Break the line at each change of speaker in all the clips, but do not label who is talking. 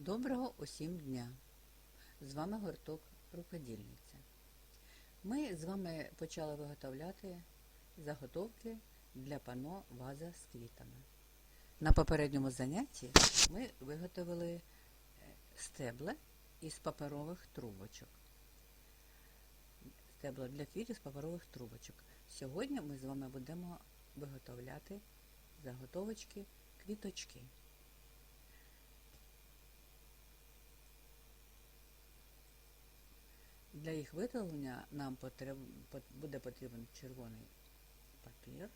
Доброго усім дня! З вами гурток Рукодільниця. Ми з вами почали виготовляти заготовки для пано ваза з квітами. На попередньому занятті ми виготовили е, стебла із паперових трубочок. Стебла для квітів з паперових трубочок. Сьогодні ми з вами будемо виготовляти заготовочки квіточки. Для їх виготовлення нам потреб, пот- буде потрібен червоний папір.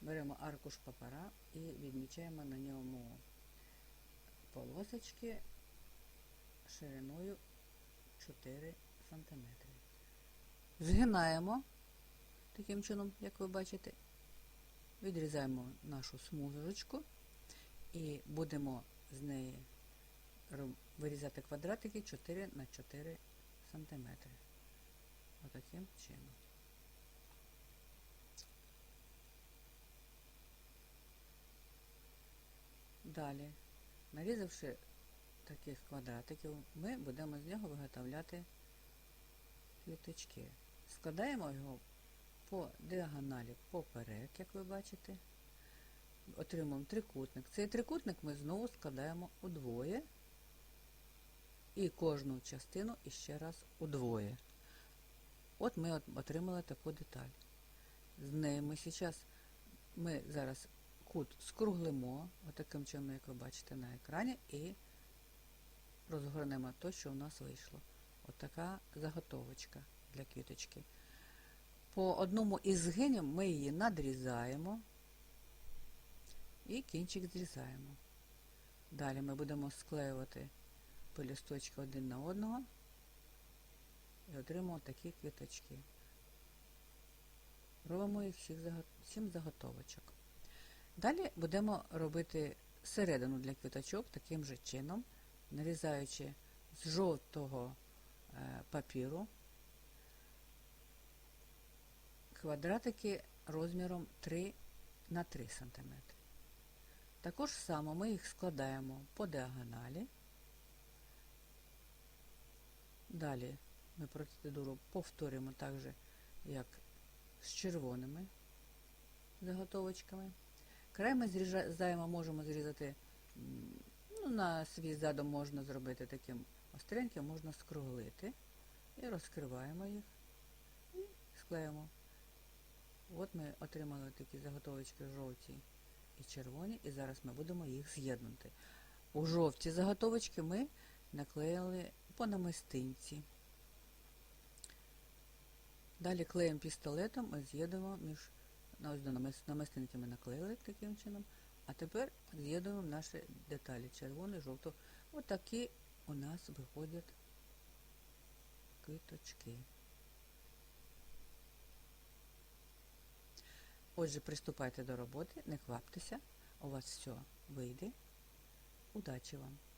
Беремо аркуш папера і відмічаємо на ньому полосочки шириною 4 см. Згинаємо таким чином, як ви бачите, відрізаємо нашу смужечку і будемо з неї вирізати квадратики 4 на 4 см. Отаким чином. Далі, нарізавши таких квадратиків, ми будемо з нього виготовляти квіточки. Складаємо його по діагоналі поперек, як ви бачите. Отримуємо трикутник. Цей трикутник ми знову складаємо удвоє і кожну частину іще раз удвоє. От ми отримали таку деталь. З неї ми зараз, ми зараз кут скруглимо, отаким чином, як ви бачите на екрані, і розгорнемо те, що у нас вийшло. Отака заготовочка для квіточки. По одному із згинів ми її надрізаємо і кінчик зрізаємо. Далі ми будемо склеювати пелюсточки один на одного і отримуємо такі квіточки. Робимо їх всіх сім заготовочок. Далі будемо робити середину для квіточок таким же чином, нарізаючи з жовтого е, папіру квадратики розміром 3 на 3 см. Також само ми їх складаємо по діагоналі. Далі ми процедуру повторюємо так же, як з червоними заготовочками. Край ми зрізаємо, можемо зрізати, ну, на свій задум можна зробити таким остреньким, можна скруглити. І розкриваємо їх і склеїмо. От ми отримали такі заготовочки жовті і червоні, і зараз ми будемо їх з'єднувати. У жовті заготовочки ми наклеїли по намистинці. Далі клеєм пістолетом ми з'єднуємо між на ось намистинки ми наклеїли таким чином, а тепер з'єднуємо наші деталі червоний, жовто. Ось такі у нас виходять квіточки. Отже, приступайте до роботи, не кваптеся, у вас все вийде. Удачі вам!